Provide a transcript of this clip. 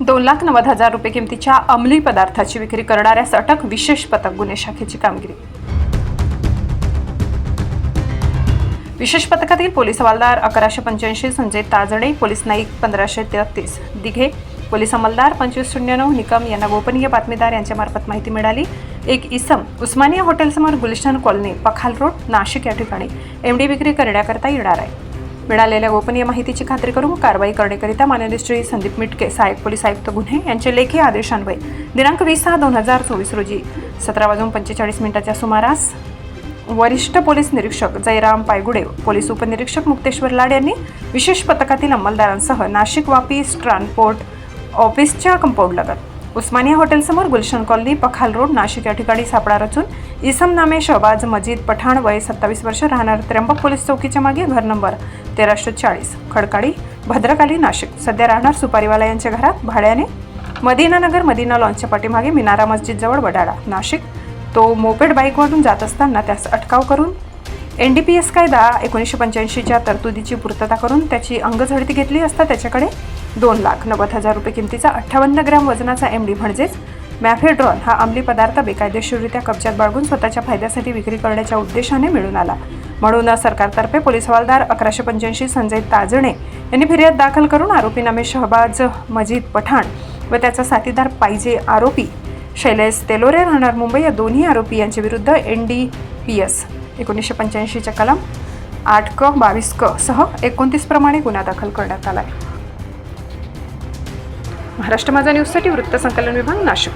दोन लाख नव्वद हजार रुपये किमतीच्या अंमली पदार्थाची विक्री करणाऱ्यास अटक विशेष पथक गुन्हे शाखेची कामगिरी. विशेष पथकातील पोलीस हवालदार अकराशे पंच्याऐंशी संजय ताजणे पोलीस नाईक पंधराशे तेहतीस दिघे पोलीस अंमलदार पंचवीस शून्य नऊ निकम यांना गोपनीय बातमीदार यांच्यामार्फत माहिती मिळाली. एक इसम उस्मानिया हॉटेलसमोर गुलशन कॉलनी पखाल रोड नाशिक या ठिकाणी. एमडी विक्री करण्याकरता येणार आहे. मिळालेल्या गोपनीय माहितीची खात्री करून कारवाई करण्याकरिता माननीय श्री संदीप मिटके सहाय्यक पोलीस आयुक्त गुन्हे यांचे लेखी आदेशान्वये दिनांक वीस सहा दोन हजार चोवीस रोजी. सतरा वाजून पंचेचाळीस मिनिटाच्या सुमारास वरिष्ठ पोलीस निरीक्षक जयराम पायगुडे पोलीस उपनिरीक्षक मुक्तेश्वर लाड यांनी विशेष पथकातील अंमलदारांसह नाशिक वापी ट्रान्सपोर्ट ऑफिसच्या कंपाऊंड लागत. उस्मानिया हॉटेलसमोर गुलशन कॉलनी पखाल रोड नाशिक या ठिकाणी सापळा रचून इसम नामे शहबाज मजीद पठाण वय सत्तावीस वर्ष राहणार त्र्यंबक पोलीस चौकीच्या मागे घर नंबर तेराशे चाळीस खडकाळी भद्रकाली नाशिक. सध्या राहणार सुपारीवाला यांच्या घरात भाड्याने. मदिनानगर मदिना लॉन्चच्या पाठीमागे मिनारा मस्जिदजवळ वडाळा नाशिक. तो मोपेड बाईकवरून जात असताना त्यास अटकाव करून एन डी पी एस कायदा एकोणीसशे पंच्याऐंशीच्या तरतुदीची पूर्तता करून त्याची अंगझडती घेतली असता त्याच्याकडे दोन लाख नव्वद हजार रुपये किमतीचा अठ्ठावन्न ग्रॅम वजनाचा एम डी म्हणजेच मॅफेड्रॉन हा अंमली पदार्थ बेकायदेशीररित्या कब्जात बाळगून स्वतःच्या फायद्यासाठी विक्री करण्याच्या उद्देशाने मिळून आला. म्हणून सरकारतर्फे पोलीस हवालदार अकराशे पंच्याऐंशी संजय ताजणे यांनी फिर्याद दाखल करून आरोपी नामे शहबाज मजीद पठाण व त्याचा साथीदार पाहिजे आरोपी शैलेश तेलोरे राहणार मुंबई या दोन्ही आरोपी यांच्या विरुद्ध एन डी पी एस एकोणीसशे पंच्याऐंशीच्या कलम आठ क बावीस क सह एकोणतीसप्रमाणे गुन्हा दाखल करण्यात आला आहे महाराष्ट्र माझा न्यूजसाठी वृत्तसंकलन विभाग नाशिक.